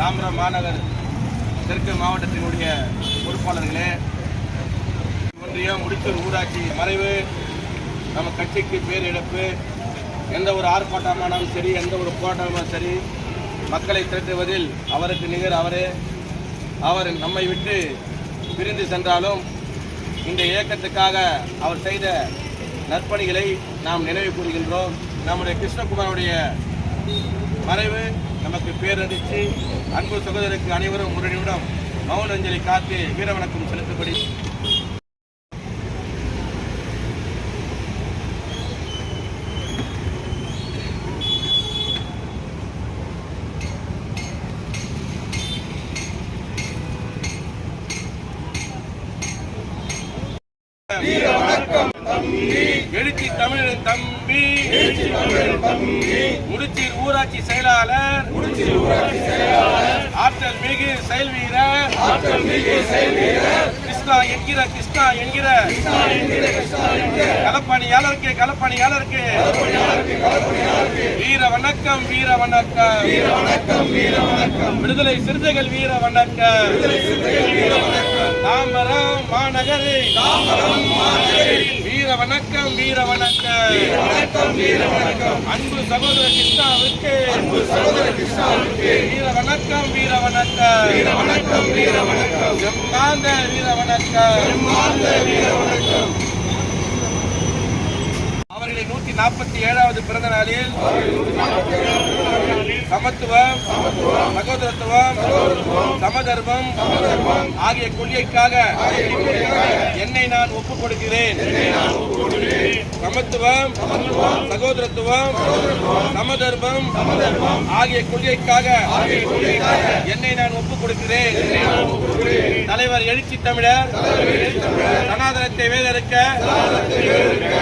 தாம்பரம் மாநகர் தெற்கு மாவட்டத்தினுடைய பொறுப்பாளர்களே ஒன்றியம் முடிச்சூர் ஊராட்சி மறைவு நம்ம கட்சிக்கு பேரிழப்பு எந்த ஒரு ஆர்ப்பாட்டமானாலும் சரி எந்த ஒரு போராட்டமானாலும் சரி மக்களை திரட்டுவதில் அவருக்கு நிகர் அவரே. அவர் நம்மை விட்டு பிரிந்து சென்றாலும் இந்த இயக்கத்துக்காக அவர் செய்த நற்பணிகளை நாம் நினைவு கூறுகின்றோம். நம்முடைய கிருஷ்ணகுமாருடைய மறைவு நமக்கு பேரடித்து அன்பு சகோதரருக்கு அனைவரும் ஒரு நிமிடம் மௌன அஞ்சலி காத்து வீரவணக்கம் செலுத்தப்படி எழுச்சி தமிழ் தம்பி. முடிச்சீர் ஊராட்சி செயலாளர். ஆற்றல் மிகு செயல் வீரர். கிருஷ்ணா என்கிற கிருஷ்ணா என்கிற. களப்பணியாளருக்கு களப்பணியாளருக்கு. வீர வணக்கம் வீர வணக்கம். விடுதலை சிறுத்தைகள் வீர வணக்கம். தாம்பரம் மாநகரி. வீர வணக்கம் வீர வணக்கம் அன்பு சகோதர கிருஷ்ணாவுக்கு. வீர வணக்கம் வீர வணக்கம் வீர வணக்கம் செம்மாந்த வீர வணக்கம் அவர்களின் நூத்தி நாற்பத்தி ஏழாவது பிறந்த நாளில் சமத்துவம் சகோதரத்துவம் சமதர்மம் ஆகிய கொள்கைக்காக என்னை நான் ஒப்புக் கொடுக்கிறேன் சமத்துவம் சகோதரத்துவம் சமதர்மம் ஆகிய கொள்கைக்காக என்னை நான் ஒப்புக் கொடுக்கிறேன் தலைவர் எழுச்சி தமிழர் சனாதனத்தை வேதறுக்க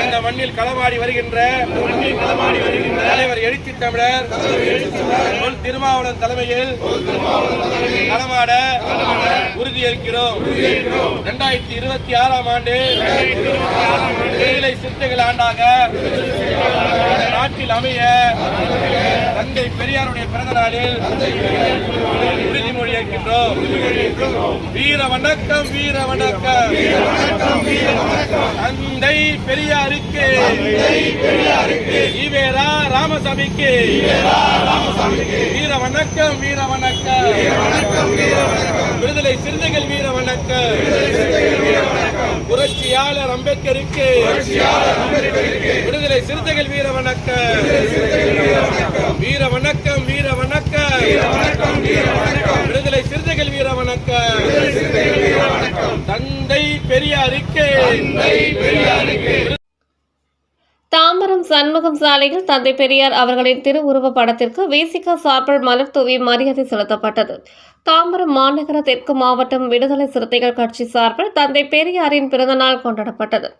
இந்த மண்ணில் களமாடி வருகின்ற தலைவர் எழுச்சி தமிழர் தொல் திருமாவளவன் தலைமையில் நடமாட உறுதியேற்கிறோம் இரண்டாயிரத்தி இருபத்தி ஆறாம் ஆண்டு தேயிலை சிறுத்தைகள் ஆண்டாக நாட்டில் அமைய தந்தை பெரியாருடைய பிறந்த நாளில் வீர வணக்கம் வீர வணக்கம் தந்தை பெரியாருக்கு. ஈவேரா ராமசாமிக்கு. வீர வணக்கம் வீர வணக்கம் விடுதலை சிறுத்தைகள் வீர வணக்கம் புரட்சியாளர் அம்பேத்கருக்கு. விடுதலை சிறுத்தைகள் வீர வணக்கம் வீர வணக்கம் வீர வணக்கம் விடுதலை சிறுத்தைகள் வீர வணக்கம் தந்தை பெரியாருக்கு தாம்பரம் சண்முகம் சாலையில் தந்தை பெரியார் அவர்களின் திருவுருவ படத்திற்கு வேசிகா சார்பில் மலர் தூவி மரியாதை செலுத்தப்பட்டது. தாம்பரம் மாநகர தெற்கு மாவட்டம் விடுதலை சிறுத்தைகள் கட்சி சார்பில் தந்தை பெரியாரின் பிறந்தநாள் கொண்டாடப்பட்டது.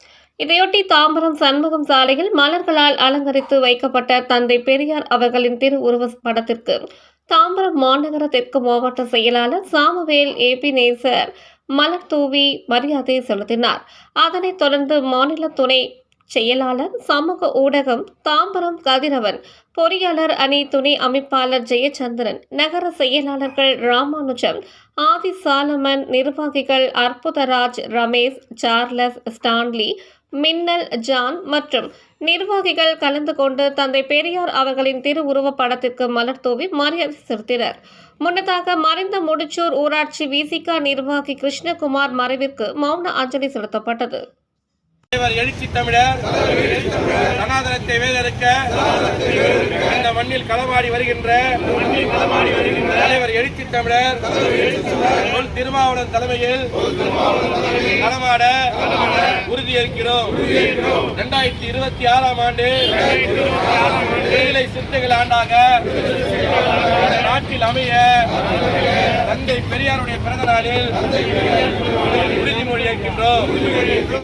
இதையொட்டி தாம்பரம் சண்முகம் சாலையில் மலர்களால் அலங்கரித்து வைக்கப்பட்ட தந்தை பெரியார் அவர்களின் திருவுருவ படத்திற்கு தாம்பரம் மாநகர தெற்கு மாவட்ட செயலாளர் சாமுவேல் ஏபி நேசர் மலர் தூவி மரியாதை செலுத்தினார். அதனைத் தொடர்ந்து மாநில துணை செயலாளர் சமூக ஊடகம் தாம்பரம் கதிரவன் பொறியாளர் அணி துணை அமைப்பாளர் ஜெயச்சந்திரன் நகர செயலாளர்கள் ராமானுஜம் ஆதி சாலமன் நிர்வாகிகள் Arputharaj Ramesh Charles Stanley Minnal John மற்றும் நிர்வாகிகள் கலந்து கொண்டு தந்தை பெரியார் அவர்களின் திருவுருவப் படத்திற்கு மலர் தூவி மரியாதை செலுத்தினர். முன்னதாக மறைந்த முடிச்சூர் ஊராட்சி விசிகா நிர்வாகி கிருஷ்ணகுமார் மறைவிற்கு மௌன அஞ்சலி செலுத்தப்பட்டது. எழுச்சி தமிழர் சனாதனத்தை வேதறுக்க இந்த மண்ணில் களமாடி வருகின்ற தலைவர் எழுச்சி தமிழர் தொல் திருமாவளவன் தலைமையில் களமாட உறுதியளிக்கிறோம். இரண்டாயிரத்தி இருபத்தி ஆறாம் ஆண்டு விடுதலை சிறுத்தைகள் ஆண்டாக நாட்டில் அமைய தந்தை பெரியாருடைய பிறந்த நாளில் உறுதிமொழி ஏற்கின்றோம்